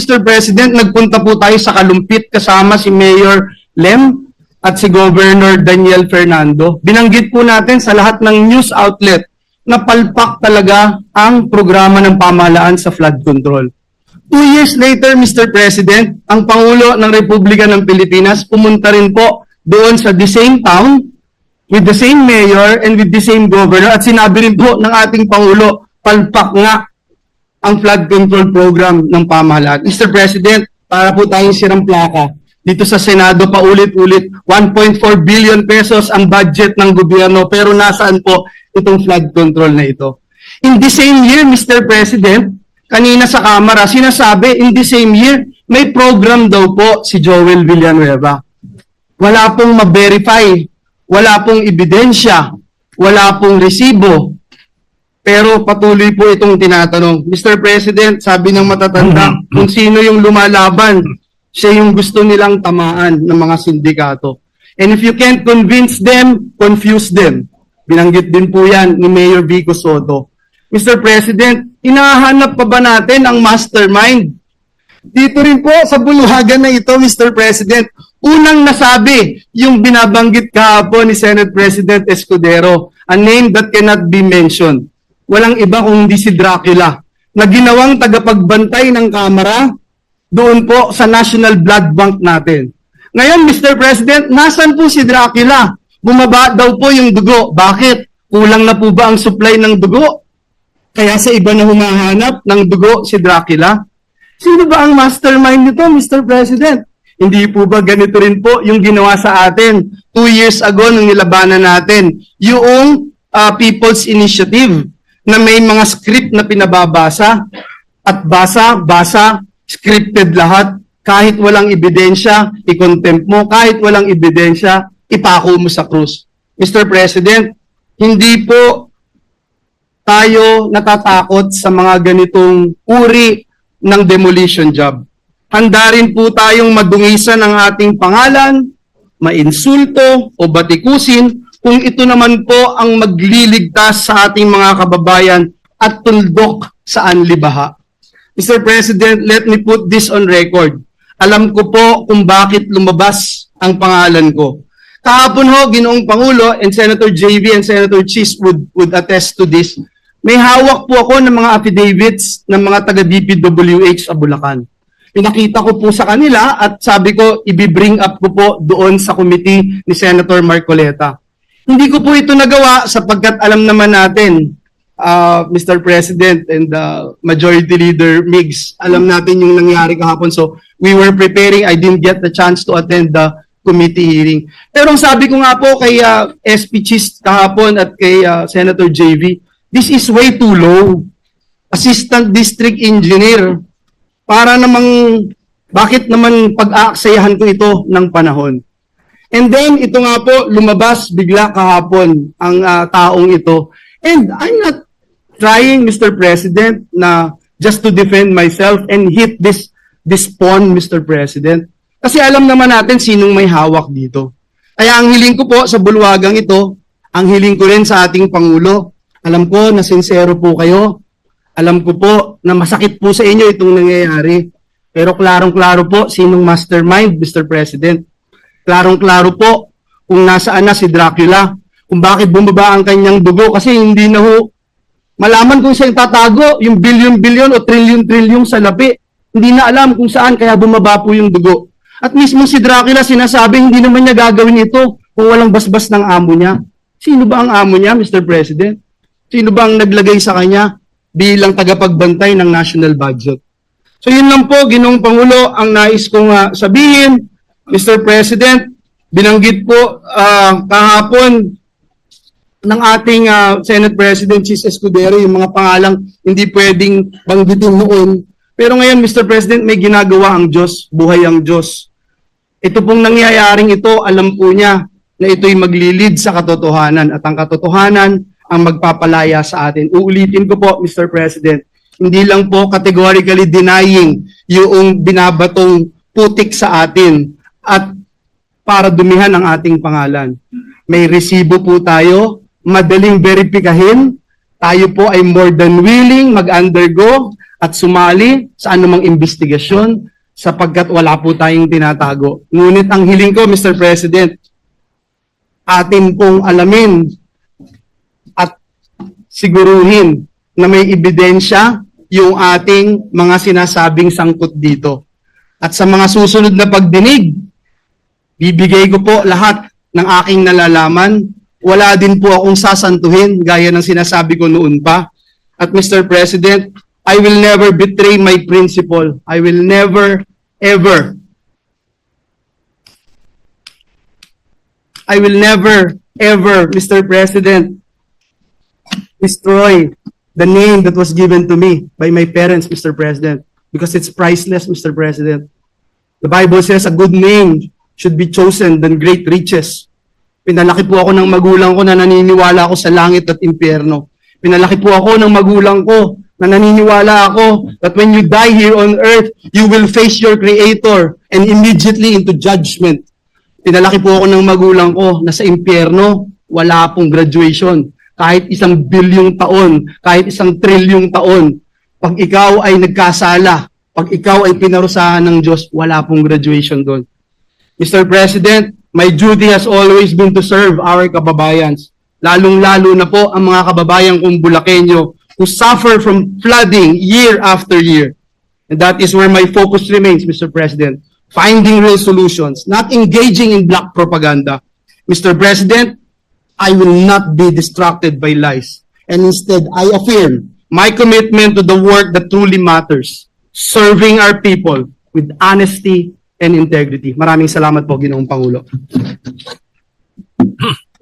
Mr. President, nagpunta po tayo sa Kalumpit kasama si Mayor Lem at si Governor Daniel Fernando. Binanggit po natin sa lahat ng news outlet na palpak talaga ang programa ng pamahalaan sa flood control. Two years later, Mr. President, ang Pangulo ng Republika ng Pilipinas pumunta rin po doon sa the same town with the same mayor and with the same governor at sinabi rin po ng ating Pangulo, palpak nga ang flood control program ng pamahalaan. Mr. President, para po tayong sirang plaka, dito sa Senado paulit-ulit, 1.4 billion pesos ang budget ng gobyerno pero nasaan po itong flood control na ito? In the same year, Mr. President, kanina sa Kamara, sinasabi in the same year, may program daw po si Joel Villanueva. Wala pong ma-verify, wala pong ebidensya, wala pong resibo, pero patuloy po itong tinatanong. Mr. President, sabi ng matatanda, kung sino yung lumalaban, siya yung gusto nilang tamaan ng mga sindikato. And if you can't convince them, confuse them. Binanggit din po yan ni Mayor Vico Soto. Mr. President, inahanap pa ba natin ang mastermind? Dito rin po sa buluhagan na ito, Mr. President, unang nasabi yung binabanggit kahapon ni Senate President Escudero, a name that cannot be mentioned. Walang iba kundi si Dracula, na ginawang tagapagbantay ng Kamara doon po sa National Blood Bank natin. Ngayon, Mr. President, nasan po si Dracula? Bumaba daw po yung dugo. Bakit? Kulang na po ba ang supply ng dugo? Kaya sa iba na humahanap ng dugo si Dracula? Sino ba ang mastermind nito, Mr. President? Hindi po ba ganito rin po yung ginawa sa atin two years ago nung nilabanan natin? Yung ah, People's Initiative na may mga script na pinababasa at basa, basa, scripted lahat. Kahit walang ebidensya, i-contempt mo. Kahit walang ebidensya, ipako mo sa krus. Mr. President, hindi po tayo natatakot sa mga ganitong uri ng demolition job. Handa rin po tayong madungisan ang ating pangalan, mainsulto o batikusin kung ito naman po ang magliligtas sa ating mga kababayan at tuldok sa anlibaha. Mr. President, let me put this on record. Alam ko po kung bakit lumabas ang pangalan ko. Kahapon ho, Ginoong Pangulo and Senator JV and Senator Chis would, would attest to this. May hawak po ako ng mga affidavits ng mga taga-DPWH sa Bulacan. Pinakita ko po sa kanila at sabi ko, i-bring up ko po doon sa committee ni Senator Marcoleta. Hindi ko po ito nagawa sapagkat alam naman natin, uh, Mr. President and uh, Majority Leader Migs, alam natin yung nangyari kahapon. So, we were preparing. I didn't get the chance to attend the committee hearing. Pero ang sabi ko nga po kay uh, SP Chis kahapon at kay uh, Senator JV, this is way too low. Assistant District Engineer. Para namang, bakit naman pag-aaksayahan ko ito ng panahon? And then, ito nga po, lumabas bigla kahapon ang ah, taong ito. And I'm not trying, Mr. President, na just to defend myself and hit this, this pawn, Mr. President. Kasi alam naman natin sinong may hawak dito. Kaya ang hiling ko po sa bulwagang ito, ang hiling ko rin sa ating Pangulo, alam ko na sincero po kayo. Alam ko po na masakit po sa inyo itong nangyayari. Pero klarong-klaro po sinong mastermind, Mr. President. Klarong-klaro po kung nasaan na si Dracula, kung bakit bumaba ang kanyang dugo kasi hindi na ho malaman kung saan tatago yung billion-billion o trillion-trillion sa labi. Hindi na alam kung saan kaya bumaba po yung dugo. At mismo si Dracula sinasabi hindi naman niya gagawin ito kung walang basbas ng amo niya. Sino ba ang amo niya, Mr. President? Sino ba ang naglagay sa kanya bilang tagapagbantay ng national budget? So yun lang po, Ginong Pangulo, ang nais kong ah, sabihin. Mr. President, binanggit po ah, kahapon ng ating ah, Senate President Chis Escudero yung mga pangalang hindi pwedeng banggitin noon. Pero ngayon, Mr. President, may ginagawa ang Diyos, buhay ang Diyos. Ito pong nangyayaring ito, alam po niya na ito'y maglilid sa katotohanan at ang katotohanan ang magpapalaya sa atin. Uulitin ko po, Mr. President, hindi lang po categorically denying yung binabatong putik sa atin at para dumihan ang ating pangalan. May resibo po tayo, madaling verifikahin, tayo po ay more than willing mag-undergo at sumali sa anumang investigasyon sapagkat wala po tayong tinatago. Ngunit ang hiling ko, Mr. President, atin pong alamin at siguruhin na may ebidensya yung ating mga sinasabing sangkot dito. At sa mga susunod na pagdinig, bibigay ko po lahat ng aking nalalaman. Wala din po akong sasantuhin gaya ng sinasabi ko noon pa. At Mr. President, I will never betray my principle. I will never, ever I will never, ever, Mr. President, destroy the name that was given to me by my parents, Mr. President, because it's priceless, Mr. President. The Bible says a good name should be chosen than great riches. Pinalaki po ako ng magulang ko na naniniwala ako sa langit at impyerno. Pinalaki po ako ng magulang ko na naniniwala ako that when you die here on earth, you will face your Creator and immediately into judgment. Pinalaki po ako ng magulang ko na sa impyerno, wala pong graduation. Kahit isang bilyong taon, kahit isang trilyong taon, pag ikaw ay nagkasala, pag ikaw ay pinarusahan ng Diyos, wala pong graduation doon. Mr. President, my duty has always been to serve our kababayans. Lalong-lalo na po ang mga kababayan kong Bulakenyo who suffer from flooding year after year. And that is where my focus remains, Mr. President. Finding real solutions, not engaging in black propaganda. Mr. President, I will not be distracted by lies. And instead, I affirm my commitment to the work that truly matters, serving our people with honesty and integrity. Maraming salamat po, Ginoong Pangulo.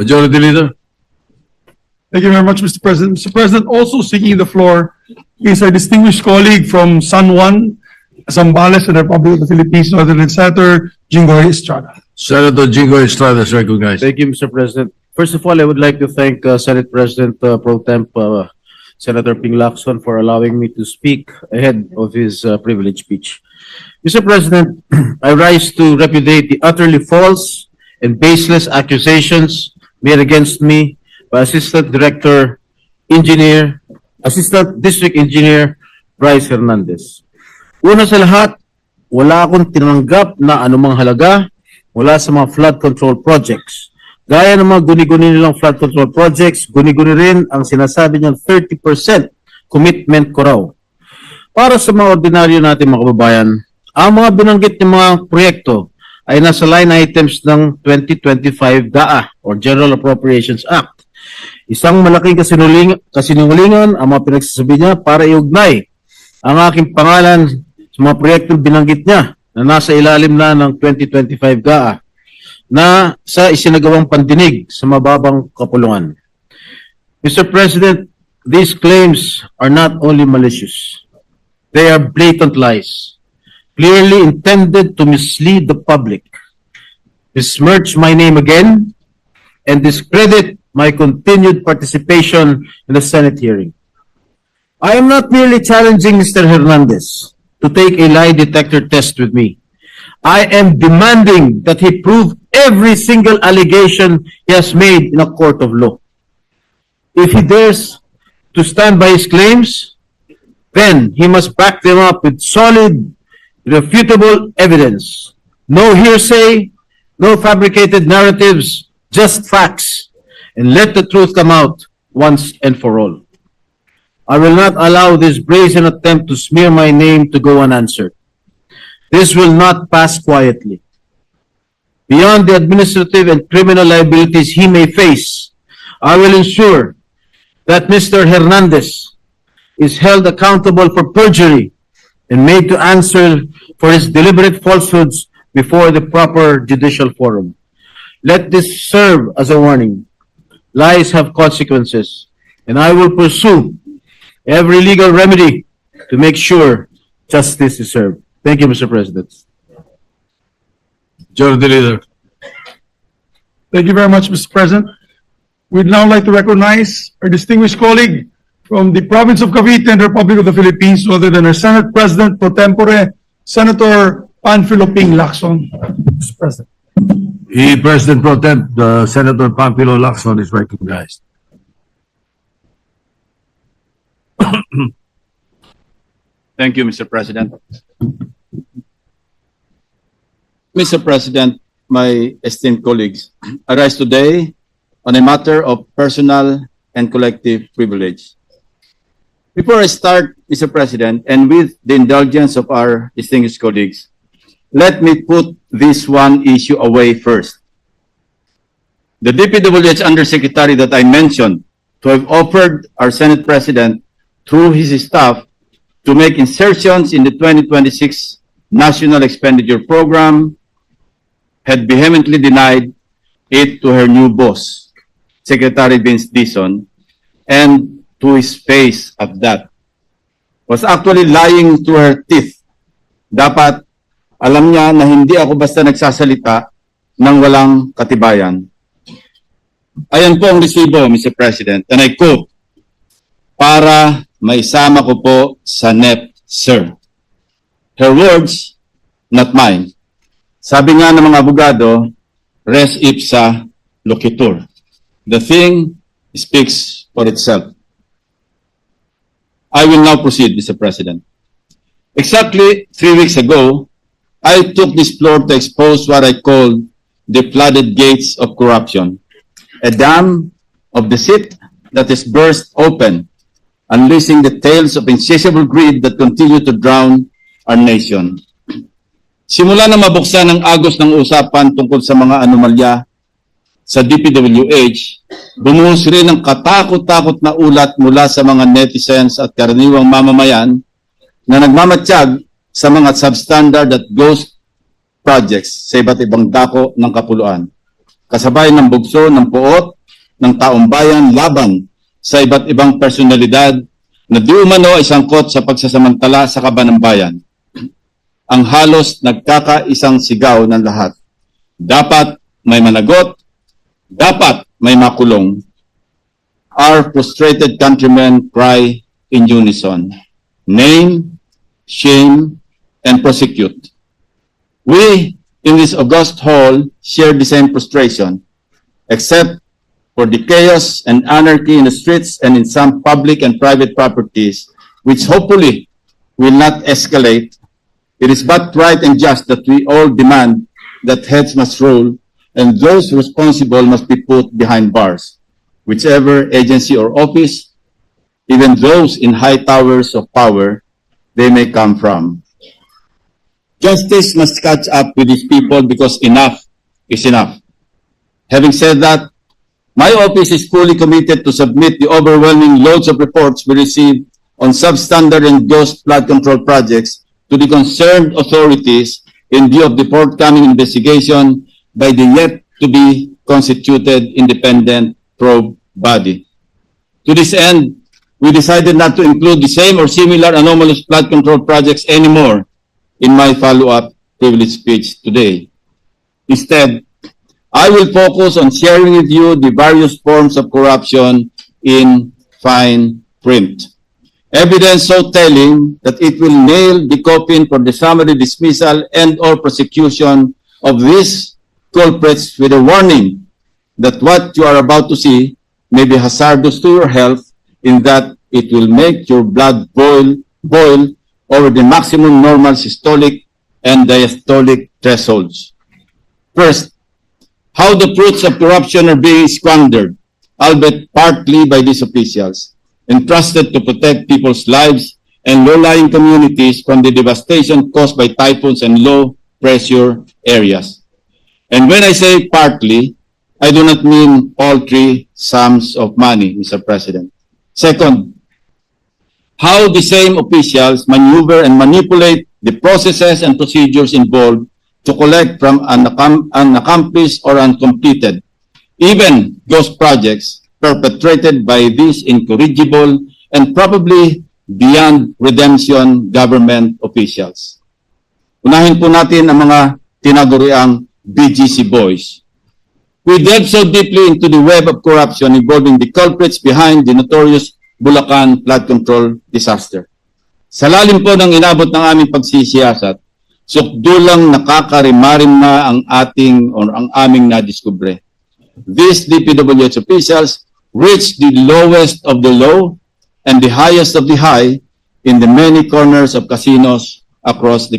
Majority Leader. Thank you very much, Mr. President. Mr. President, also seeking the floor is our distinguished colleague from San Juan, Zambales, and the Republic of the Philippines, Northern Senator Jinggoy Estrada. Senator Jingo Estrada is recognized. Thank you, Mr. President. First of all, I would like to thank uh, Senate President uh, Pro Temp uh, Senator Ping Lacson for allowing me to speak ahead of his uh, privileged speech. Mr. President, I rise to repudiate the utterly false and baseless accusations made against me by Assistant Director Engineer, Assistant District Engineer Bryce Hernandez. Una sa lahat, wala akong tinanggap na anumang halaga mula sa mga flood control projects. Gaya ng mga guni-guni nilang flood control projects, guni-guni rin ang sinasabi niyang 30% commitment ko raw. Para sa mga ordinaryo natin mga kababayan, ang mga binanggit ng mga proyekto ay nasa line items ng 2025 GAA or General Appropriations Act. Isang malaking kasinuling, kasinungalingan ang mga pinagsasabi niya para iugnay ang aking pangalan sa mga proyektong binanggit niya na nasa ilalim na ng 2025 GAA na sa isinagawang pandinig sa mababang kapulungan. Mr. President, these claims are not only malicious. They are blatant lies, clearly intended to mislead the public, besmirch my name again, and discredit my continued participation in the Senate hearing. I am not merely challenging Mr. Hernandez to take a lie detector test with me. I am demanding that he prove every single allegation he has made in a court of law. If he dares to stand by his claims, then he must back them up with solid, refutable evidence. No hearsay, no fabricated narratives, just facts. And let the truth come out once and for all. I will not allow this brazen attempt to smear my name to go unanswered. This will not pass quietly. Beyond the administrative and criminal liabilities he may face, I will ensure that Mr. Hernandez is held accountable for perjury and made to answer for his deliberate falsehoods before the proper judicial forum. Let this serve as a warning. Lies have consequences, and I will pursue every legal remedy to make sure justice is served. Thank you, Mr. President. Majority Leader. Thank you very much, Mr. President. We'd now like to recognize our distinguished colleague from the province of Cavite and Republic of the Philippines, other than our Senate President pro tempore, Senator Panfilo Ping Lacson. Mr. President. He President Pro Temp, the Senator Pampilo Lacson is recognized. Thank you, Mr. President. Mr. President, my esteemed colleagues, I rise today on a matter of personal and collective privilege. Before I start, Mr. President, and with the indulgence of our distinguished colleagues, let me put this one issue away first. The DPWH Undersecretary that I mentioned to have offered our Senate President through his staff to make insertions in the 2026 National Expenditure Program had vehemently denied it to her new boss, Secretary Vince Dison, and to his face at that. Was actually lying to her teeth. Dapat alam niya na hindi ako basta nagsasalita ng walang katibayan. Ayan po ang resibo, Mr. President, and I quote, para maisama ko po sa NEP, sir. Her words, not mine. Sabi nga ng mga abogado, res ipsa loquitur. The thing speaks for itself. I will now proceed, Mr. President. Exactly three weeks ago, I took this floor to expose what I called the flooded gates of corruption, a dam of deceit that is burst open, unleashing the tales of insatiable greed that continue to drown our nation. Simula na mabuksan ang agos ng usapan tungkol sa mga anomalya sa DPWH, bumuhos rin ang katakot-takot na ulat mula sa mga netizens at karaniwang mamamayan na nagmamatsyag sa mga substandard at ghost projects sa iba't ibang dako ng kapuluan. Kasabay ng bugso ng puot ng taong bayan laban sa iba't ibang personalidad na di umano ay sangkot sa pagsasamantala sa kaban ng bayan. Ang halos nagkakaisang sigaw ng lahat. Dapat may managot, dapat may makulong. Our frustrated countrymen cry in unison. Name, shame, and prosecute. We in this august hall share the same frustration, except for the chaos and anarchy in the streets and in some public and private properties, which hopefully will not escalate. It is but right and just that we all demand that heads must roll and those responsible must be put behind bars, whichever agency or office, even those in high towers of power, they may come from. Justice must catch up with these people because enough is enough. Having said that, my office is fully committed to submit the overwhelming loads of reports we receive on substandard and ghost flood control projects to the concerned authorities in view of the forthcoming investigation by the yet to be constituted independent probe body. To this end, we decided not to include the same or similar anomalous flood control projects anymore in my follow-up privilege speech today. Instead, I will focus on sharing with you the various forms of corruption in fine print. Evidence so telling that it will nail the coffin for the summary dismissal and or prosecution of these culprits with a warning that what you are about to see may be hazardous to your health in that it will make your blood boil, boil over the maximum normal systolic and diastolic thresholds. First, how the fruits of corruption are being squandered, albeit partly by these officials, entrusted to protect people's lives and low-lying communities from the devastation caused by typhoons and low-pressure areas. And when I say partly, I do not mean all three sums of money, Mr. President. Second, how the same officials maneuver and manipulate the processes and procedures involved to collect from unaccom- unaccomplished or uncompleted, even ghost projects perpetrated by these incorrigible and probably beyond redemption government officials. Unahin po natin ang mga tinaguriang BGC boys. We delve so deeply into the web of corruption involving the culprits behind the notorious Bulacan flood control disaster. Sa lalim po ng inabot ng aming pagsisiyasat, sukdulang nakakarimarim na ang ating or ang aming nadiskubre. These DPWH officials reached the lowest of the low and the highest of the high in the many corners of casinos across the